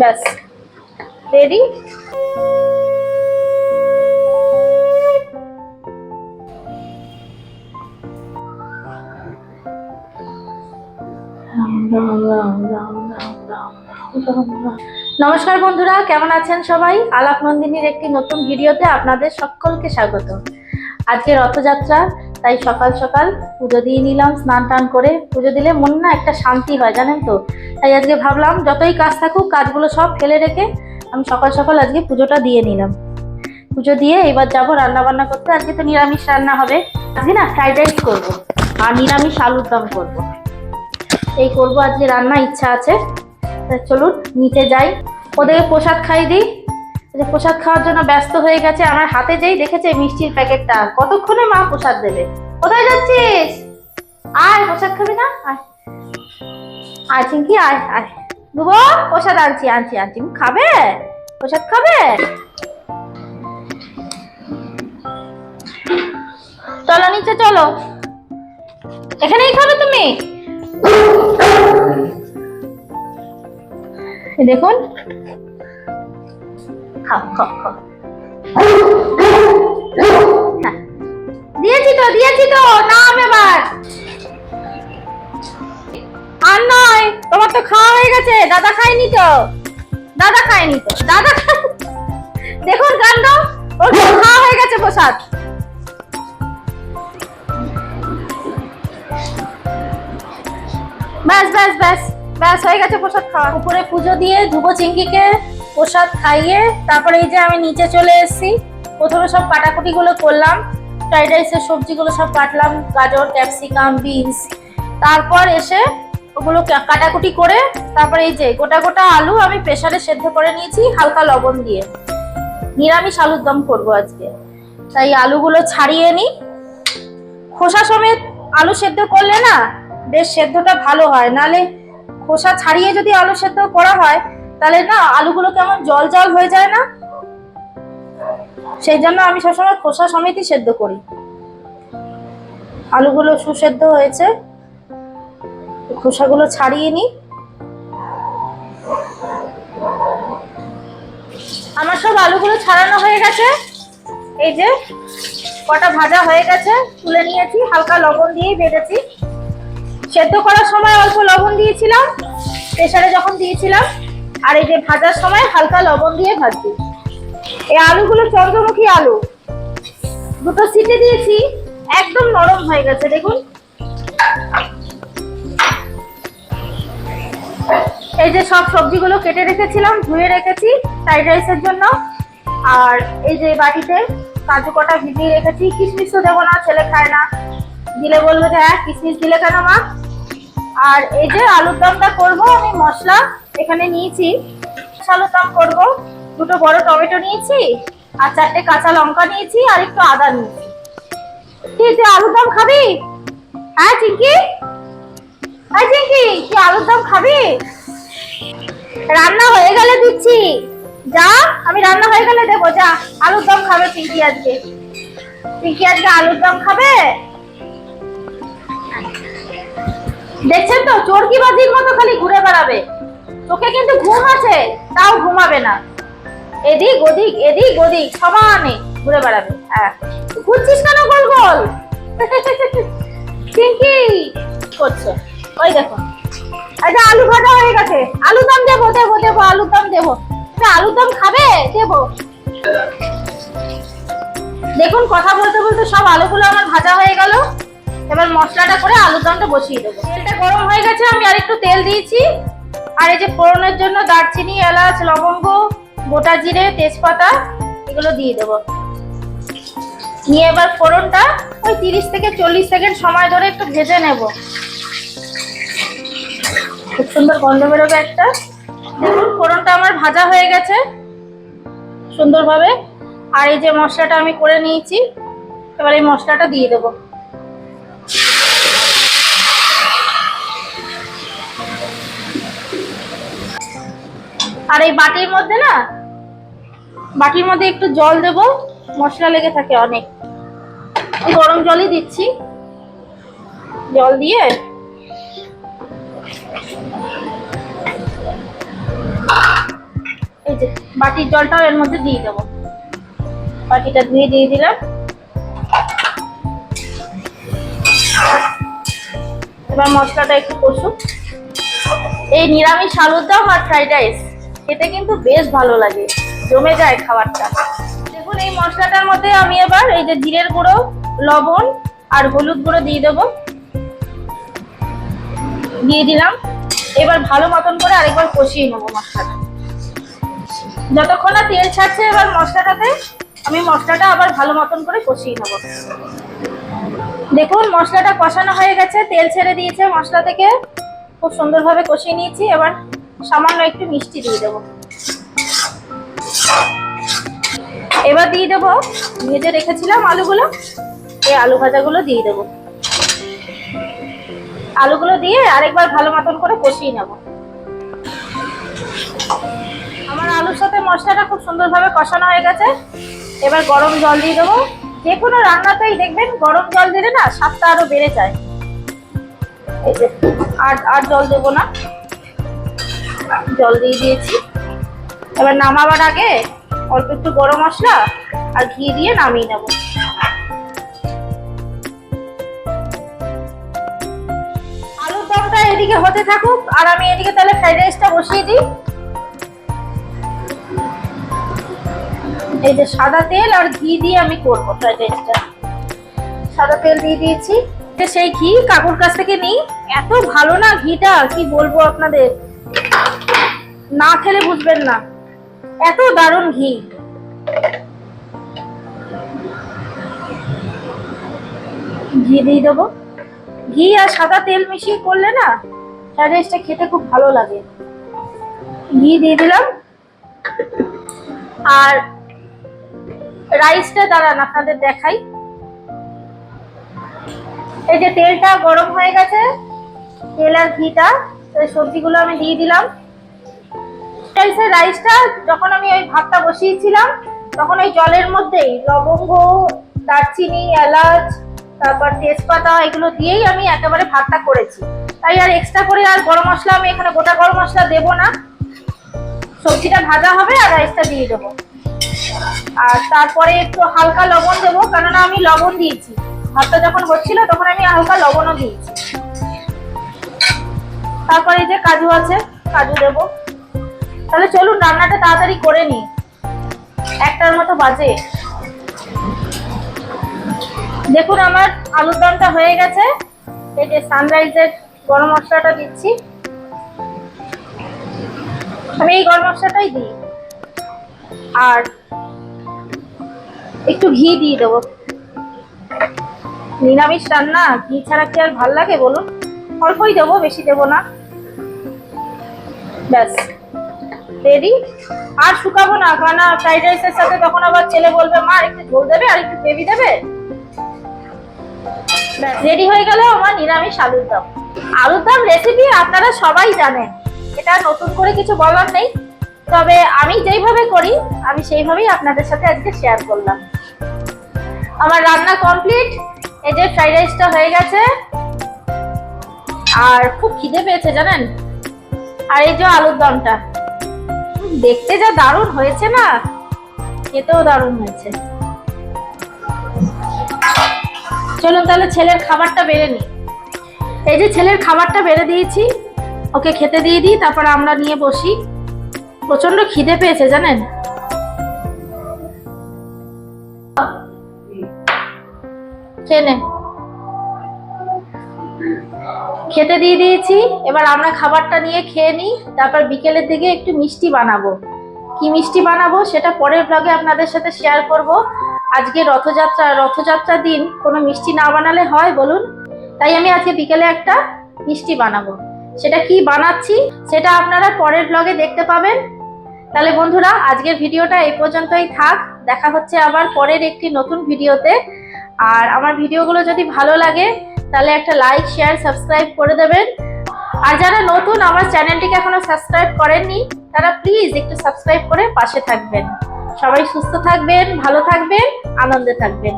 ব্যাস। রেডি নমস্কার বন্ধুরা, কেমন আছেন সবাই? আলাপ নন্দিনীর একটি নতুন ভিডিওতে আপনাদের সকলকে স্বাগত। আজকে রথযাত্রা তাই সকাল সকাল পুজো দিয়ে নিলাম, স্নান টান করে। পুজো দিলে মন না একটা শান্তি হয়, জানেন তো? তাই আজকে ভাবলাম, যতই কাজ থাকুক, কাজগুলো সব ফেলে রেখে আমি সকাল সকাল আজকে পুজোটা দিয়ে নিলাম। পুজো দিয়ে এবার যাব রান্না বান্না করতে। আজকে তো নিরামিষ রান্না হবে। আজকে না ফ্রাইড রাইস করব আর নিরামিষ আলুর দম করব। এই করব আজকে রান্না ইচ্ছা আছে। চলুন, নিচে যাই। ওদেরকে প্রসাদ খাই দিই। প্রসাদ খাওয়ার জন্য ব্যস্ত হয়ে গেছে, আমার হাতে যেই দেখেছে মিষ্টির প্যাকেটটা, কতক্ষণে মা প্রসাদ দেবে? কোথায় যাচ্ছিস? আয়, প্রসাদ খাবি না? আয়। আয় চিঙ্কি আয় আয়। দুবো প্রসাদ আনছি আনছি আনছি। খাবে? প্রসাদ খাবে? চলো নিচে চলো। এখানেই খাবে তুমি? দেখুন খাও হ্যাঁ। দিয়েছি তো দিয়েছি তো, নাম এবার। আর নয়, তোমার তো খাওয়া হয়ে গেছে, দাদা খায়নি তো। দাদা খায়নি তো, দাদা দেখুন কাণ্ড, ওর খাওয়া হয়ে গেছে প্রসাদ। ব্যাস ব্যাস ব্যাস ব্যাস, হয়ে গেছে প্রসাদ খাওয়া। উপরে পুজো দিয়ে ধুবো চিঙ্কিকে প্রসাদ খাইয়ে তারপরে এই যে আমি নিচে চলে এসেছি। প্রথমে সব কাটাকুটিগুলো করলাম। ফ্রাইড রাইসের সবজিগুলো সব কাটলাম, গাজর, ক্যাপসিকাম, বিনস। তারপর এসে ওগুলো কাটাকুটি করে তারপরে এই যে গোটা গোটা আলু আমি প্রেসারে সেদ্ধ করে নিয়েছি, হালকা লবণ দিয়ে। নিরামিষ আলুর দম করব আজকে। তাই আলুগুলো ছাড়িয়ে নিই। খোসা সমেত আলু সেদ্ধ করলে না, বেশ সেদ্ধটা ভালো হয়। নালে খোসা ছাড়িয়ে যদি আলু সেদ্ধ করা হয় তাহলে না, আলুগুলো কেমন জল জল হয়ে যায় না? সেই জন্য আমি সবসময় খোসা সমেতই সেদ্ধ করি। আলুগুলো সুসেদ্ধ হয়েছে। খোসাগুলো ছাড়িয়ে নিই। আমার সব আলুগুলো ছাড়ানো হয়ে গেছে। এই যে, কটা ভাজা হয়ে গেছে, তুলে নিয়েছি, হালকা লবণ দিয়েই বেঁধেছি সেদ্ধ করার সময় অল্প লবণ দিয়েছিলাম প্রেশারে যখন দিয়েছিলাম আর এই যে ভাজার সময় হালকা লবণ দিয়ে ভাজছি এই আলুগুলো চন্দ্রমুখী আলু। দুটো সিটে দিয়েছি, একদম নরম হয়ে গেছে, দেখুন। এই যে সব সবজিগুলো কেটে রেখেছিলাম, ধুয়ে রেখেছি ফ্রাইড রাইসের জন্য। আর এই যে বাটিতে কাজু কটা ভিজিয়ে রেখেছি, কিশমিশ তো দেবো না, ছেলে খায় না। দিলে বলল যে হ্যাঁ কিশমিশ দিলে কেন মা? আর এই যে আলুর দমটা করব আমি, মশলা। এখানে নিয়েছি আলুর দম করব। দুটো বড় টমেটো নিয়েছি আর চারটে কাঁচা লঙ্কা নিয়েছি আর একটু আদা নিয়েছি। কি তুই আলুর দম খাবি? হ্যাঁ চিঙ্কি হ্যাঁ চিঙ্কি তুই আলুর দম খাবি? রান্না হয়ে গেলে দিচ্ছি। যা, আমি রান্না হয়ে গেলে দেবো, যা। আলুর দম খাবে পিঙ্কি আজকে। পিঙ্কি আজকে আলুর দম খাবে? দেখছেন তো? চোরকি বাজির মতো খালি ঘুরে বেড়াবে। চোখে কিন্তু ঘুম আছে, তাও ঘুমাবে না। এদিক, ওদিক এদিক, ওদিক সমানে ঘুরে বেড়াবে। হ্যাঁ ঘুরছিস কেন গোল গোল? পিঙ্কি, করছ। ওই দেখো। আচ্ছা আলু ভাজা হয়ে গেছে। আলু দম দেবো দেবো দেবো আলু দম দেবো। তুমি আলু দম খাবে? দেবো। দেখুন, কথা বলতে বলতে সব আলুগুলো আমার ভাজা হয়ে গেল। এবার মশলাটা করে আলুর দমটা বসিয়ে দেবো। তেলটা গরম হয়ে গেছে, আমি আর একটু তেল দিয়েছি। আর এই যে ফোড়নের জন্য দারচিনি, এলাচ, লবঙ্গ, গোটা জিরে, তেজপাতা, এগুলো দিয়ে দেবো। নিয়ে এবার ফোড়নটা ওই তিরিশ থেকে চল্লিশ সেকেন্ড সময় ধরে একটু ভেজে নেব। খুব সুন্দর গন্ধ বেরোবে একটা। দেখুন, ফোড়নটা আমার ভাজা হয়ে গেছে সুন্দরভাবে। আর এই যে মশলাটা আমি করে নিয়েছি, এবার এই মশলাটা দিয়ে দেবো। আর এই বাটির মধ্যে না, বাটির মধ্যে একটু জল দেব, মশলা লেগে থাকে অনেক। গরম জলই দিচ্ছি। জল দিয়ে এই যে বাটির জলটাও এর মধ্যে দিয়ে দেবো। বাটিটা ধুয়ে দিয়ে দিলাম। এবার মশলাটা একটু কষুক। এই নিরামিষ আলুর দাম আর ফ্রাইড রাইস। খেতে কিন্তু বেশ ভালো লাগে। জমে যায় খাবারটা। দেখুন, এই মশলাটার মধ্যে আমি এবার এই যে জিরের গুঁড়ো, লবণ আর হলুদ গুঁড়ো দিয়ে দেবো। দিয়ে দিলাম। এবার ভালো মতন করে আরেকবার কষিয়ে নেব মশলাটা। যতক্ষণ না তেল ছাড়ছে এবার মশলাটাতে, আমি মশলাটা আবার ভালো মতন করে কষিয়ে নেব। দেখুন, মশলাটা কষানো হয়ে গেছে। তেল ছেড়ে দিয়েছে মশলা থেকে। খুব সুন্দরভাবে কষিয়ে নিয়েছি। এবার সামান্য একটু মিষ্টি দিয়ে দেবো। এবার দিয়ে দেবো, ভেজে রেখেছিলাম আলুগুলো, এই আলু ভাজাগুলো দিয়ে দেবো। আলুগুলো দিয়ে আরেকবার ভালো মতন করে কষিয়ে নেব। আমার আলুর সাথে মশলাটা খুব সুন্দরভাবে কষানো হয়ে গেছে। এবার গরম জল দিয়ে দেবো। যে কোনো রান্নাতেই দেখবেন গরম জল দিলে না স্বাদটা আরও বেড়ে যায়। এই যে আর আর জল দেবো না। জল দিয়ে দিয়েছি। এবার নামাবার আগে অল্প একটু গরম মশলা আর ঘি দিয়ে নামিয়ে নেব। আলুর দমটা এদিকে হতে থাকুক, আর আমি এদিকে তাহলে ফ্রাইড রাইসটা বসিয়ে দিই। এই যে সাদা তেল আর ঘি দিয়ে আমি করব ফ্রাইড রাইসটা। সাদা তেল দিয়ে দিয়েছি। সেই ঘি কাকুর কাছ থেকে নিই। এত ভালো না ঘিটা, কি বলব আপনাদের? না খেলে বুঝবেন না। এত দারুণ ঘি। ঘি দিয়ে দেবো। ঘি আর সাদা তেল মিশিয়ে করলে না ফ্রাইড রাইসটা খেতে খুব ভালো লাগে। ঘি দিয়ে দিলাম। আর রাইসটা দাঁড়ান আপনাদের দেখাই। এই যে তেলটা গরম হয়ে গেছে, তেল আর ঘিটা সবজিগুলো আমি দিয়ে দিলাম। রাইসের রাইসটা যখন আমি ওই ভাতটা বসিয়েছিলাম, তখন ওই জলের মধ্যেই লবঙ্গ, দারচিনি, এলাচ, তারপর তেজপাতা এগুলো দিয়েই আমি একেবারে ভাতটা করেছি। তাই আর এক্সট্রা করে আর গরম মশলা আমি এখানে গোটা গরম মশলা দেবো না। সবজিটা ভাজা হবে আর রাইসটা দিয়ে দেবো। আর তারপরে একটু হালকা লবণ দেবো, কেননা আমি লবণ দিয়েছি। ভাতটা যখন হচ্ছিল তখন আমি হালকা লবণও দিয়েছি। তারপরে যে কাজু আছে, কাজু দেবো। তাহলে চলুন, রান্নাটা তাড়াতাড়ি করে নি একটার মতো বাজে। দেখুন আমার আলুর দমটা হয়ে গেছে। এই যে সানরাইজের গরম মশলাটা দিচ্ছি। আমি এই গরম মশলাটাই দিই। আর একটু ঘি দিয়ে দেবো। নিরামিষ রান্না, ঘি ছাড়া কি আর ভালো লাগে বলুন? অল্পই দেবো, বেশি দেবো না। ব্যাস। রেডি আর শুকাবো না, কারণ ফ্রাইড রাইসের সাথে তখন আবার ছেলে বলবে, মা একটু ঝোল দেবে আর একটু গ্রেভি দেবে? রেডি হয়ে গেল আমার নিরামিষ আলুর দম। আলুর দম রেসিপি আপনারা সবাই জানেন। এটা নতুন করে কিছু বলার নেই। তবে আমি যেইভাবে করি, আমি সেইভাবেই আপনাদের সাথে আজকে শেয়ার করলাম। আমার রান্না কমপ্লিট এই যে ফ্রাইড রাইসটা হয়ে গেছে। আর খুব খিদে পেয়েছে, জানেন? আর এই যে আলুর দমটা। দেখতে যা দারুণ হয়েছে না? খেতেও দারুণ হয়েছে। চলুন তাহলে ছেলের খাবারটা বেড়ে নি এই যে ছেলের খাবারটা বেড়ে দিয়েছি, ওকে খেতে দিয়ে দিই, তারপর আমরা নিয়ে বসি। প্রচণ্ড খিদে পেয়েছে, জানেন? খেয়ে। খেতে দিয়ে দিয়েছি। এবার আমরা খাবারটা নিয়ে খেয়ে নিই, তারপর বিকেলের দিকে একটু মিষ্টি বানাবো। কি মিষ্টি বানাবো সেটা পরের ব্লগে আপনাদের সাথে শেয়ার করব। আজকে রথযাত্রা রথযাত্রার দিন, কোনো মিষ্টি না বানালে হয় বলুন। তাই আমি আজকে বিকেলে একটা মিষ্টি বানাবো। সেটা কি বানাচ্ছি সেটা আপনারা পরের ব্লগে দেখতে পাবেন। তাহলে বন্ধুরা, আজকের ভিডিওটা এই পর্যন্তই থাক। দেখা হচ্ছে আবার পরের একটি নতুন ভিডিওতে। আর আমার ভিডিওগুলো যদি ভালো লাগে তাহলে একটা লাইক শেয়ার সাবস্ক্রাইব করে দেবেন। আর যারা নতুন, আমার চ্যানেলটিকে এখনও সাবস্ক্রাইব করেননি, তারা প্লিজ একটু সাবস্ক্রাইব করে পাশে থাকবেন। সবাই সুস্থ থাকবেন, ভালো থাকবেন, আনন্দে থাকবেন।